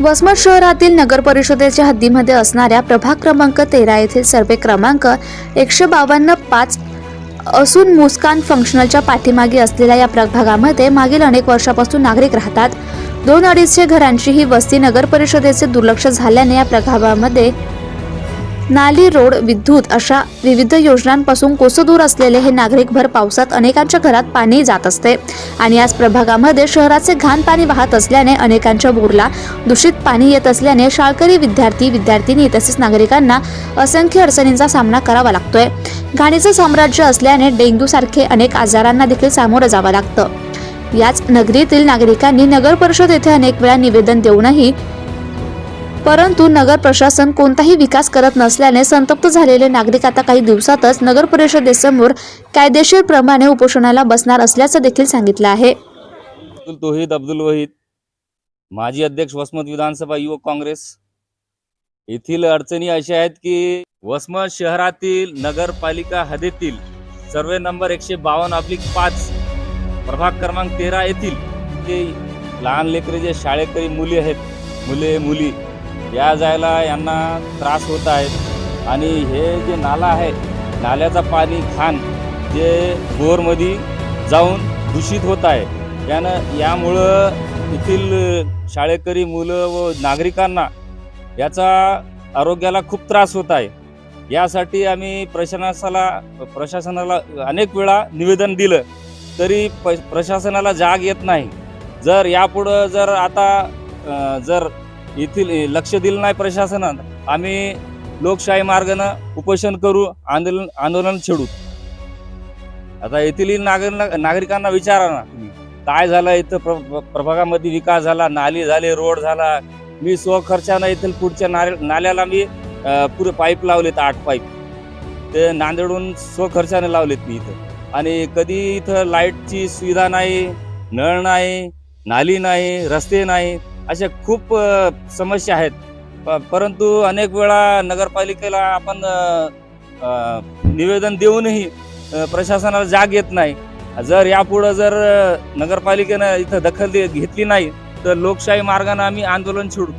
वसमत शहरातील नगर परिषदेच्या हद्दीमध्ये असणाऱ्या प्रभाग क्रमांक तेरा येथील सर्वे क्रमांक एकशे बावन्न पाच असून मुस्कान फंक्शनलच्या पाठीमागे असलेल्या या प्रभागामध्ये मागील अनेक वर्षापासून नागरिक राहतात. दोन अडीचशे घरांची ही वस्ती नगर परिषदेचे दुर्लक्ष झाल्याने या प्रभागामध्ये नाली रोड विद्युत अशा विविध योजनांपासून कोसदूर असलेले हे नागरिक भर पावसात अनेकांच्या घरात पाणी जात असते. आणि याच प्रभागामध्ये शहराचे घाण पाणी वाहत असल्याने अनेकांच्या बोरला दूषित पाणी येत असल्याने शाळकरी विद्यार्थी विद्यार्थिनी तसेच नागरिकांना असंख्य अडचणींचा सामना करावा लागतोय. घाणीचं साम्राज्य असल्याने डेंग्यू सारखे अनेक आजारांना देखील सामोरं जावं लागतं. याच नगरीतील नागरिकांनी नगर परिषद येथे अनेक वेळा निवेदन देऊनही परंतु नगर प्रशासन कोणताही विकास करत नसल्याने संतप्त झालेले नागरिक आता काही दिवसातच नगर परिषदेसमोर कायदेशीर प्रमाणे उपोषणाला बसणार असल्याचं देखील सांगितलं आहे. अब्दुल अब्दुल वहीद माजी अध्यक्ष वसमत विधानसभा युवक काँग्रेस. येथील अडचणी अशा आहेत की वसमत शहरातील नगरपालिका हद्दीतील सर्वे नंबर एकशे बावन्न अब्लिक पाच प्रभाग क्रमांक तेरा येथील ते लहान लेकरे जे शाळेकरी मुली आहेत मुले मुली या जायला यांना त्रास होत आहेत. आणि हे जे नाला आहे नाल्याचा पाणी घाण जे बोरमध्ये जाऊन दूषित होत आहे. यानं यामुळं येथील शाळेकरी मुलं व नागरिकांना याचा आरोग्याला खूप त्रास होत आहे. यासाठी आम्ही प्रशासनाला प्रशासनाला अनेक वेळा निवेदन दिलं तरी प प्रशासनाला जाग येत नाही. जर यापुढं जर आता जर येथील लक्ष दिलं नाही प्रशासनानं. आम्ही लोकशाही मार्गानं उपोषण करू आंदोलन आंदोलन छेडू. आता येथील नागर नागरिकांना विचारा ना. काय झालं इथं? प्र प्रभागामध्ये विकास झाला नाली झाले रोड झाला. मी स्वखर्चानं इथं पुढच्या नाले नाल्याला मी पुरे पाईप लावलेत आठ पाईप. ते नांदेडून स्वखर्चाने लावलेत मी इथं. आणि कधी इथं लाईटची सुविधा नाही नळ नाही नाली नाही रस्ते नाही. अशा खूप समस्या आहेत. प- परंतु अनेक वेळा नगरपालिकेला आपण निवेदन देऊनही प्रशासनाला जाग येत नाही. जर यापुढं जर नगरपालिकेनं इथं दखल घेतली नाही तर लोकशाही मार्गाने आम्ही आंदोलन छेडू